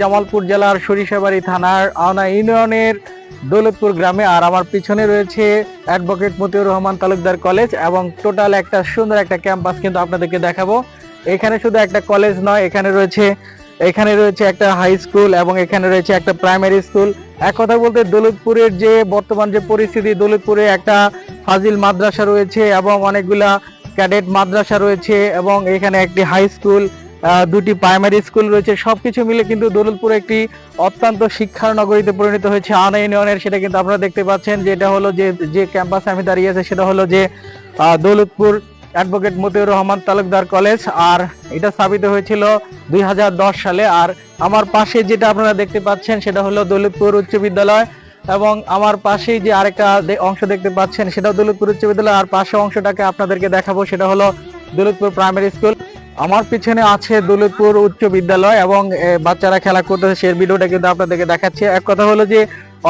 জামালপুর জেলার সরিষাবাড়ি থানার আওনা ইউনিয়নের দৌলতপুর গ্রামে আর আমার পিছনে রয়েছে অ্যাডভোকেট মতিউর রহমান তালুকদার কলেজ এবং টোটাল একটা সুন্দর একটা ক্যাম্পাস কিন্তু আপনাদেরকে দেখাবো। এখানে শুধু একটা কলেজ নয়, এখানে রয়েছে এখানে রয়েছে একটা হাই স্কুল এবং এখানে রয়েছে একটা প্রাইমারি স্কুল। এক কথা বলতে দৌলতপুরের যে বর্তমান যে পরিস্থিতি, দৌলতপুরে একটা ফাজিল মাদ্রাসা রয়েছে এবং অনেকগুলা ক্যাডেট মাদ্রাসা রয়েছে এবং এখানে একটি হাই স্কুল। দুটি প্রাইমারি স্কুল রয়েছে। সবকিছু মিলে কিন্তু দৌলতপুর একটি অত্যন্ত শিক্ষার নগরীতে পরিণত হয়েছে। আনা ইউনিয়নের সেটা কিন্তু আপনারা দেখতে পাচ্ছেন যে এটা হলো যে যে ক্যাম্পাসে আমি দাঁড়িয়ে আছি সেটা হলো যে দৌলতপুর অ্যাডভোকেট মতিউর রহমান তালুকদার কলেজ আর এটা স্থাপিত হয়েছিল দুই হাজার দশ সালে। আর আমার পাশে যেটা আপনারা দেখতে পাচ্ছেন সেটা হলো দৌলতপুর উচ্চ বিদ্যালয় এবং আমার পাশেই যে আরেকটা অংশ দেখতে পাচ্ছেন সেটাও দৌলতপুর উচ্চ বিদ্যালয়। আর পাশে অংশটাকে আপনাদেরকে দেখাবো, সেটা হলো দৌলতপুর প্রাইমারি স্কুল আমার পিছনে আছে দৌলতপুর উচ্চ বিদ্যালয় এবং বাচ্চারা খেলা করতেছে। সেই ভিডিওটা কিন্তু আপনাদেরকে দেখাচ্ছি। এক কথা হলো যে,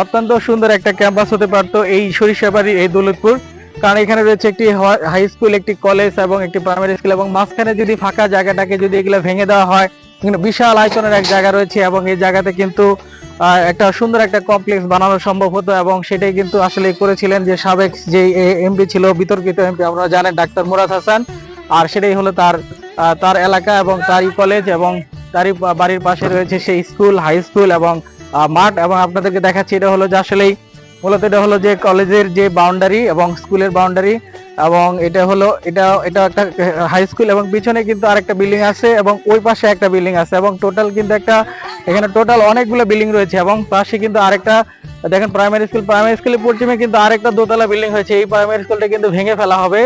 অত্যন্ত সুন্দর একটা ক্যাম্পাস হতে পারতো এই সরিষাবাড়ি এই দৌলতপুর। কারণ এখানে রয়েছে একটি হাই স্কুল একটি কলেজ এবং একটি প্রাইমারি স্কুল এবং মাঝখানে যদি ফাঁকা জায়গাটাকে যদি এগুলো ভেঙে দেওয়া হয়, কিন্তু বিশাল আয়তনের এক জায়গা রয়েছে এবং এই জায়গাতে কিন্তু একটা সুন্দর একটা কমপ্লেক্স বানানো সম্ভব হতো এবং সেটাই কিন্তু আসলে করেছিলেন যে সাবেক যে এমপি ছিল, বিতর্কিত এমপি, আপনারা জানেন, ডাক্তার মুরাদ হাসান। আর সেটাই হলো তার তার এলাকা এবং তারই কলেজ এবং তারই বাড়ির পাশে রয়েছে সেই স্কুল হাই স্কুল এবং মাঠ এবং আপনাদেরকে দেখাচ্ছি, এটা হলো যে আসলেই মূলত এটা হলো যে কলেজের যে বাউন্ডারি এবং স্কুলের বাউন্ডারি এবং এটা হলো, এটা এটা একটা হাই স্কুল এবং পিছনে কিন্তু আরেকটা বিল্ডিং আছে এবং ওই পাশে একটা বিল্ডিং আছে এবং টোটাল কিন্তু একটা, এখানে টোটাল অনেকগুলো বিল্ডিং রয়েছে এবং পাশে কিন্তু আরেকটা, দেখেন প্রাইমারি স্কুল প্রাইমারি স্কুলের পশ্চিমে কিন্তু আরেকটা দোতলা বিল্ডিং হয়েছে, এই প্রাইমারি স্কুলটা কিন্তু ভেঙে ফেলা হবে।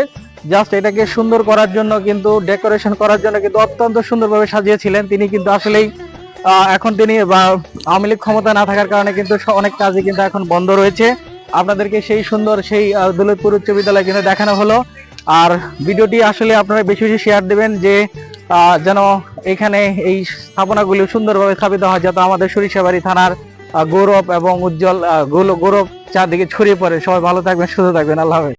জাস্ট এটাকে সুন্দর করার জন্য কিন্তু ডেকোরেশন করার জন্য কিন্তু অত্যন্ত সুন্দরভাবে সাজিয়েছিলেন। তিনি কিন্তু আসলেই এখন তিনি আওয়ামী লীগ ক্ষমতা না থাকার কারণে কিন্তু অনেক কাজই কিন্তু এখন বন্ধ রয়েছে। আপনাদেরকে সেই সুন্দর, সেই দৌলতপুর উচ্চ বিদ্যালয় কিন্তু দেখানো হলো। আর ভিডিওটি আসলে আপনারা বেশি বেশি শেয়ার দেবেন যে যেন এখানে এই স্থাপনাগুলি সুন্দরভাবে স্থাপিত হয়, যাতে আমাদের সরিষাবাড়ি থানার গৌরব এবং উজ্জ্বল গৌরব চারদিকে ছড়িয়ে পড়ে। সবাই ভালো থাকবেন, সুস্থ থাকবেন। আল্লাহ হাফেজ।